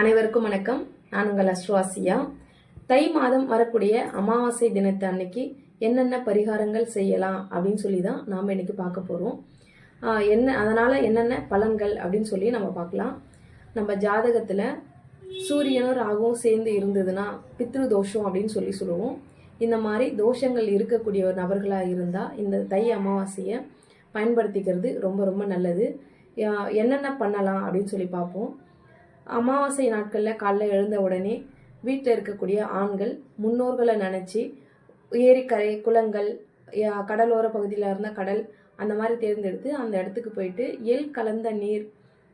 அனைவருக்கும் வணக்கம். நான் உங்கள் அஸ்வாசியா தை மாதம் வரக்கூடிய அமாவாசை தினத்தை அன்னைக்கு என்னென்ன பரிகாரங்கள் செய்யலாம் அப்படின்னு சொல்லி தான் நாம் இன்னைக்கு பார்க்க போகிறோம் என்ன அதனால் என்னென்ன பலன்கள் அப்படின்னு சொல்லி நம்ம பார்க்கலாம். நம்ம ஜாதகத்தில் சூரியனும் ராகுவும் சேர்ந்து இருந்ததுன்னா பித்ரு தோஷம் அப்படின்னு சொல்லி சொல்லுவோம். இந்த மாதிரி தோஷங்கள் இருக்கக்கூடிய ஒரு நபர்களாக இருந்தால் இந்த தை அமாவாசையை பயன்படுத்திக்கிறது ரொம்ப ரொம்ப நல்லது. என்னென்ன பண்ணலாம் அப்படின்னு சொல்லி பார்ப்போம். அமாவாசை நாட்களில் காலைல எழுந்த உடனே வீட்டில் இருக்கக்கூடிய ஆண்கள் முன்னோர்களை நினச்சி ஏரிக்கரை குளங்கள் கடலோர பகுதியில் இருந்த கடல் அந்த மாதிரி தேர்ந்தெடுத்து அந்த இடத்துக்கு போயிட்டு எள் கலந்த நீர்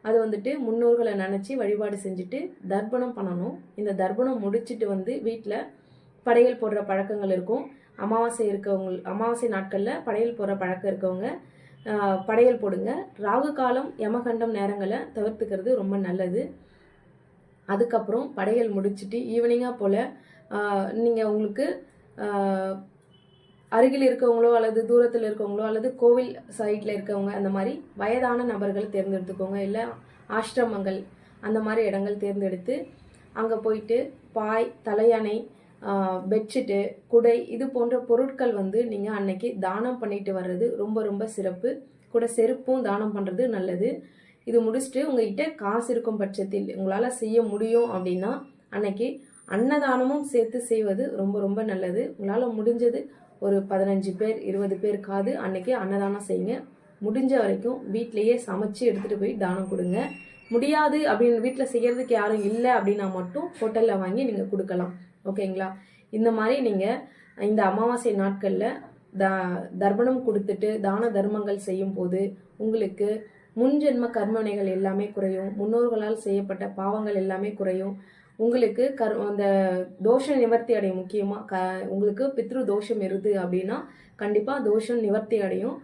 அது வந்துட்டு முன்னோர்களை நினச்சி வழிபாடு செஞ்சுட்டு தர்ப்பணம் பண்ணணும். இந்த தர்ப்பணம் முடிச்சுட்டு வந்து வீட்டில் படையல் போடுற பழக்கங்கள் இருக்கும். அமாவாசை இருக்கவங்க அமாவாசை நாட்களில் படையல் போடுற பழக்கம் இருக்கவங்க படையல் போடுங்க. ராகு காலம் யமகண்டம் நேரங்களை தவிர்த்துக்கிறது ரொம்ப நல்லது. அதுக்கப்புறம் படையல் முடிச்சிட்டு ஈவினிங்காக போல் நீங்கள் உங்களுக்கு அருகில் இருக்கவங்களோ அல்லது தூரத்தில் இருக்கவங்களோ அல்லது கோவில் சைட்டில் இருக்கவங்க அந்த மாதிரி வயதான நபர்கள் தேர்ந்தெடுத்துக்கோங்க. இல்லை ஆசிரமங்கள் அந்த மாதிரி இடங்கள் தேர்ந்தெடுத்து அங்கே போயிட்டு பாய் தலையணை பெட்ஷீட்டு குடை இது போன்ற பொருட்கள் வந்து நீங்கள் அன்னைக்கு தானம் பண்ணிட்டு வர்றது ரொம்ப ரொம்ப சிறப்பு. கூட செருப்பும் தானம் பண்ணுறது நல்லது. இது முடிச்சுட்டு உங்ககிட்ட காசு இருக்கும் பட்சத்தில் உங்களால் செய்ய முடியும் அப்படின்னா அன்னைக்கு அன்னதானமும் சேர்த்து செய்வது ரொம்ப ரொம்ப நல்லது. உங்களால் முடிஞ்சது ஒரு பதினஞ்சு பேர் இருபது பேருக்காவது அன்னைக்கு அன்னதானம் செய்யுங்க. முடிஞ்ச வரைக்கும் வீட்டிலேயே சமைச்சு எடுத்துகிட்டு போய் தானம் கொடுங்க. முடியாது அப்படின்னு வீட்டில் செய்கிறதுக்கு யாரும் இல்லை அப்படின்னா மட்டும் ஹோட்டலில் வாங்கி நீங்கள் கொடுக்கலாம். ஓகேங்களா? இந்த மாதிரி நீங்கள் இந்த அமாவாசை நாட்களில் த தர்ப்பணம் கொடுத்துட்டு தான தர்மங்கள் செய்யும் போது உங்களுக்கு முன்ஜென்ம கர்மனைகள் எல்லாமே குறையும். முன்னோர்களால் செய்யப்பட்ட பாவங்கள் எல்லாமே குறையும். உங்களுக்கு கர் அந்த தோஷ நிவர்த்தி அடையும் முக்கியமாக க உங்களுக்கு பித்ரு தோஷம் இருது அப்படின்னா கண்டிப்பாக தோஷம் நிவர்த்தி அடையும்.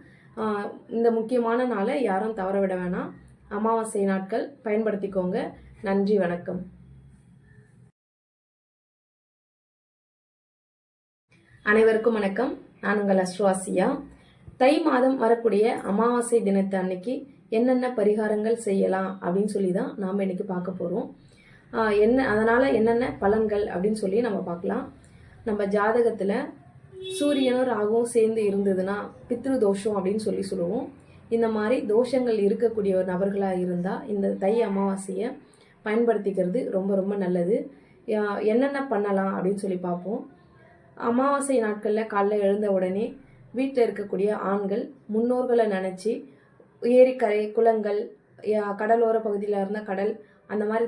இந்த முக்கியமான நாளை யாரும் தவற விட வேணாம். அமாவாசை நாட்கள் பயன்படுத்திக்கோங்க. நன்றி வணக்கம். அனைவருக்கும் வணக்கம். நான் உங்கள் அஸ்வாசியா தை மாதம் வரக்கூடிய அமாவாசை தினத்தை அன்னைக்கு என்னென்ன பரிகாரங்கள் செய்யலாம் அப்படின்னு சொல்லி தான் நாம் இன்னைக்கு பார்க்க போகிறோம் என்ன அதனால் என்னென்ன பலன்கள் அப்படின்னு சொல்லி நம்ம பார்க்கலாம். நம்ம ஜாதகத்தில் சூரியனும் ராகுவும் சேர்ந்து இருந்ததுன்னா பித்ரு தோஷம் அப்படின்னு சொல்லி சொல்லுவோம். இந்த மாதிரி தோஷங்கள் இருக்கக்கூடிய ஒரு நபர்களாக இருந்தால் இந்த தை அமாவாசையை பயன்படுத்திக்கிறது ரொம்ப ரொம்ப நல்லது. என்னென்ன பண்ணலாம் அப்படின்னு சொல்லி பார்ப்போம். அமாவாசை நாட்களில் காலைல எழுந்த உடனே வீட்டில் இருக்கக்கூடிய ஆண்கள் முன்னோர்களை நினச்சி ஏரிக்கரை குளங்கள் கடலோர பகுதியில் இருந்த கடல் அந்த மாதிரி